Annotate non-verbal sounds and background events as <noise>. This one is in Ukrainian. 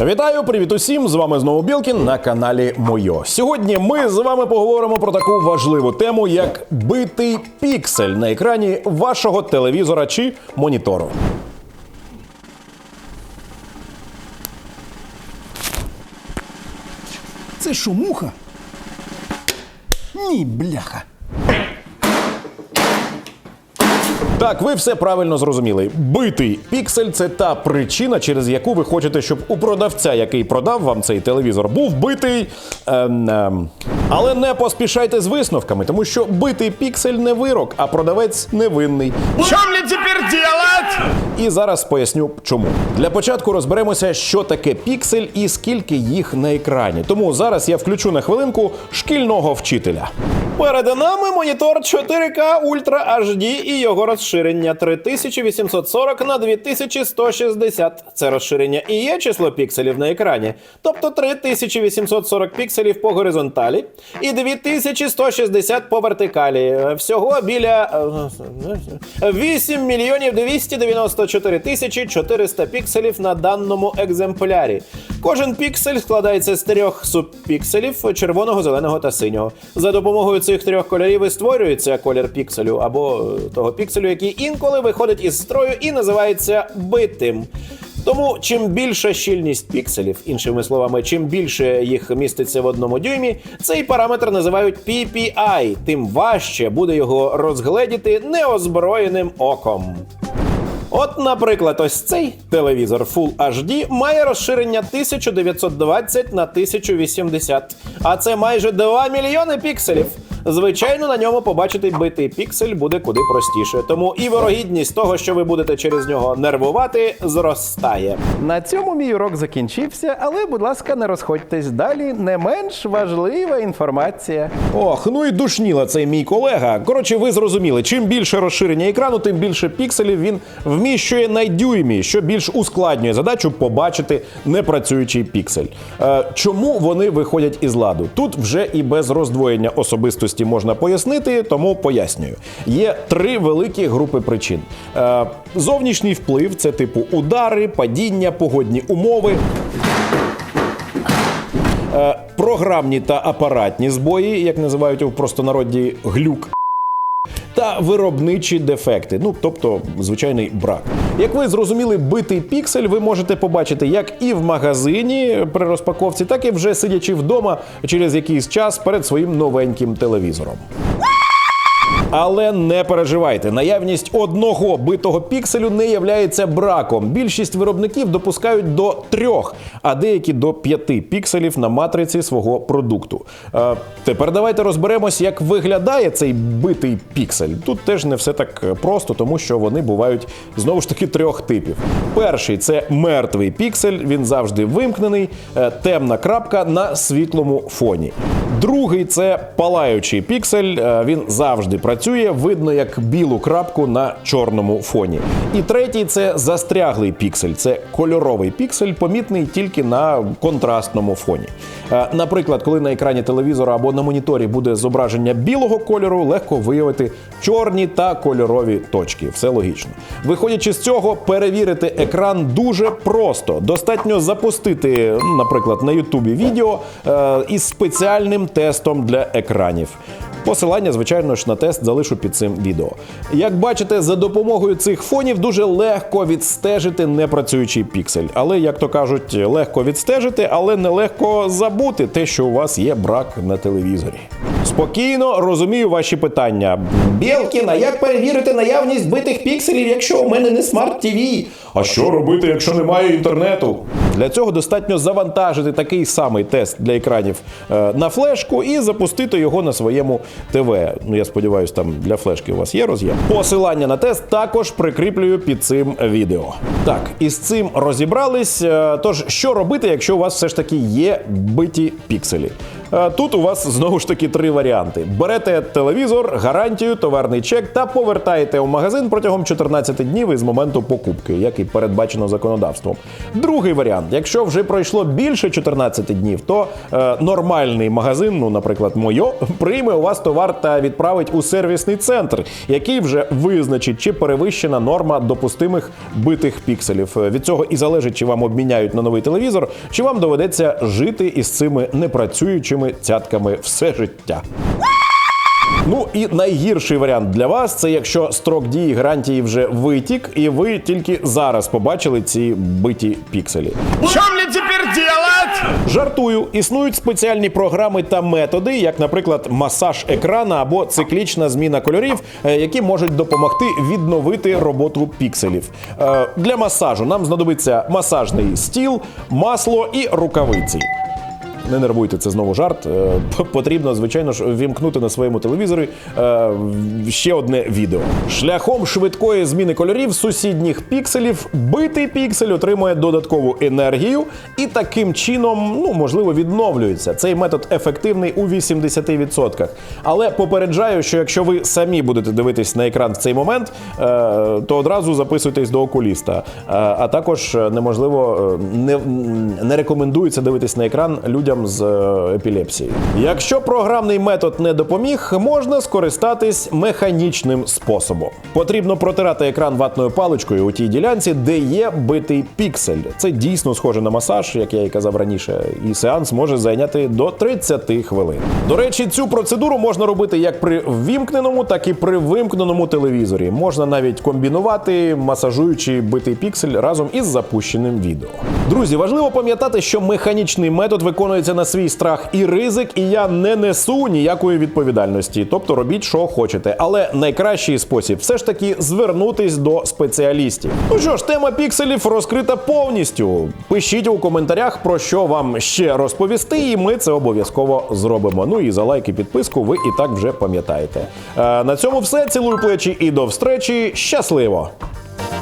Вітаю, привіт усім! З вами знову Білкін на каналі Мойо. Сьогодні ми з вами поговоримо про таку важливу тему, як битий піксель на екрані вашого телевізора чи монітору. Це що, муха? Ні, бляха. Так, ви все правильно зрозуміли. Битий піксель це та причина, через яку ви хочете, щоб у продавця, який продав вам цей телевізор, був битий. Ем, ем. Але не поспішайте з висновками, тому що битий піксель не вирок, а продавець невинний. Що мені тепер делать? І зараз поясню чому. Для початку розберемося, що таке піксель і скільки їх на екрані. Тому зараз я включу на хвилинку шкільного вчителя. Перед нами монітор 4К Ultra HD і його розширення 3840 на 2160. Це розширення і є число пікселів на екрані, тобто 3840 пікселів по горизонталі і 2160 по вертикалі. Всього біля е, 8 мільйонів 294 тисячі 400 пікселів на даному екземплярі. Кожен піксель складається з трьох субпікселів червоного, зеленого та синього. За допомогою цих трьох кольорів і створюється колір пікселю або е, того пікселю, який інколи виходить із строю і називається битим. Тому чим більша щільність пікселів, іншими словами, чим більше їх міститься в одному дюймі, цей параметр називають PPI, тим важче буде його розгледіти неозброєним оком. От, наприклад, ось цей телевізор Full HD має розширення 1920 на 1080, а це майже 2 мільйони пікселів. Звичайно, на ньому побачити битий піксель буде куди простіше, тому і вирогідність того, що ви будете через нього нервувати, зростає. На цьому мій урок закінчився, але, будь ласка, не розходьтесь далі. Не менш важлива інформація. Ох, ну і душніла цей мій колега. Коротше, ви зрозуміли, чим більше розширення екрану, тим більше пікселів він вміщує на дюймі, що більш ускладнює задачу побачити непрацюючий піксель. Е, чому вони виходять із ладу? Тут вже і без роздвоєння особистості можна пояснити, тому пояснюю. Є три великі групи причин: е, зовнішній вплив це типу удари, падіння, погодні умови. Е, програмні та апаратні збої, як називають у простонароді глюк. Та виробничі дефекти, ну тобто звичайний брак. Як ви зрозуміли, битий піксель ви можете побачити як і в магазині при розпаковці, так і вже сидячи вдома через якийсь час перед своїм новеньким телевізором. Але не переживайте, наявність одного битого пікселю не являється браком. Більшість виробників допускають до трьох, а деякі до п'яти пікселів на матриці свого продукту. Е, тепер давайте розберемось, як виглядає цей битий піксель. Тут теж не все так просто, тому що вони бувають знову ж таки трьох типів. Перший це мертвий піксель, він завжди вимкнений, е, темна крапка на світлому фоні. Другий це палаючий піксель. е, Він завжди працює, видно як білу крапку на чорному фоні. І третій це застряглий піксель. Це кольоровий піксель, помітний тільки на контрастному фоні. Е, Наприклад, коли на екрані телевізора або на моніторі буде зображення білого кольору, легко виявити чорні та кольорові точки. Все логічно. Виходячи з цього, перевірити екран дуже просто. Достатньо запустити, наприклад, на Ютубі відео е, із спеціальним тестом для екранів. Посилання, звичайно ж, на тест залишу під цим відео. Як бачите, за допомогою цих фонів дуже легко відстежити непрацюючий піксель. Але, як то кажуть, легко відстежити, але нелегко забути те, що у вас є брак на телевізорі. Спокійно розумію ваші питання. Білкіна, як перевірити наявність битих пікселів, якщо у мене не смарт ТВ? А що робити, якщо немає інтернету? Для цього достатньо завантажити такий самий тест для екранів е, на флешку і запустити його на своєму ТВ. Ну я сподіваюся, там для флешки у вас є роз'єм. Посилання на тест також прикріплюю під цим відео. Так, із цим розібрались. Е, Тож, що робити, якщо у вас все ж таки є биті пікселі? Е, Тут у вас знову ж таки три варіанти: берете телевізор, гарантію, товарний чек та повертаєте у магазин протягом 14 днів із моменту покупки, як і передбачено законодавством. Другий варіант: якщо вже пройшло більше 14 днів, то е, нормальний магазин, ну, наприклад, Мойо, <laughs> прийме у вас товар та відправить у сервісний центр, який вже визначить, чи перевищена норма допустимих битих пікселів. Е, Від цього і залежить, чи вам обміняють на новий телевізор, чи вам доведеться жити із цими непрацюючими цятками все життя. Ну і найгірший варіант для вас це якщо строк дії гарантії вже витік, і ви тільки зараз побачили ці биті пікселі. Что мне теперь делать? Жартую, існують спеціальні програми та методи, як, наприклад, масаж екрана або циклічна зміна кольорів, е, які можуть допомогти відновити роботу пікселів. Е, Для масажу нам знадобиться масажний стіл, масло і рукавиці. Не нервуйте, це знову жарт. Е, Потрібно, звичайно ж, вімкнути на своєму телевізорі е, ще одне відео. Шляхом швидкої зміни кольорів сусідніх пікселів битий піксель отримує додаткову енергію і таким чином, ну можливо, відновлюється. Цей метод ефективний у 80%. Але попереджаю, що якщо ви самі будете дивитись на екран в цей момент, е, то одразу записуйтесь до окуліста. А також неможливо не, не рекомендується дивитись на екран людям з е, епілепсією. Якщо програмний метод не допоміг, можна скористатись механічним способом. Потрібно протирати екран ватною паличкою у тій ділянці, де є битий піксель. Це дійсно схоже на масаж, як я і казав раніше, і сеанс може зайняти до 30 хвилин. До речі, цю процедуру можна робити як при ввімкненому, так і при вимкненому телевізорі. Можна навіть комбінувати, масажуючи битий піксель разом із запущеним відео. Друзі, важливо пам'ятати, що механічний метод виконується на свій страх і ризик, і я не несу ніякої відповідальності. Тобто робіть, що хочете. Але найкращий спосіб все ж таки звернутись до спеціалістів. Ну що ж, тема пікселів розкрита повністю. Пишіть у коментарях, про що вам ще розповісти, і ми це обов'язково зробимо. Ну і за лайк і підписку ви і так вже пам'ятаєте. Е, на цьому все. Цілую плечі і до встречі. Щасливо!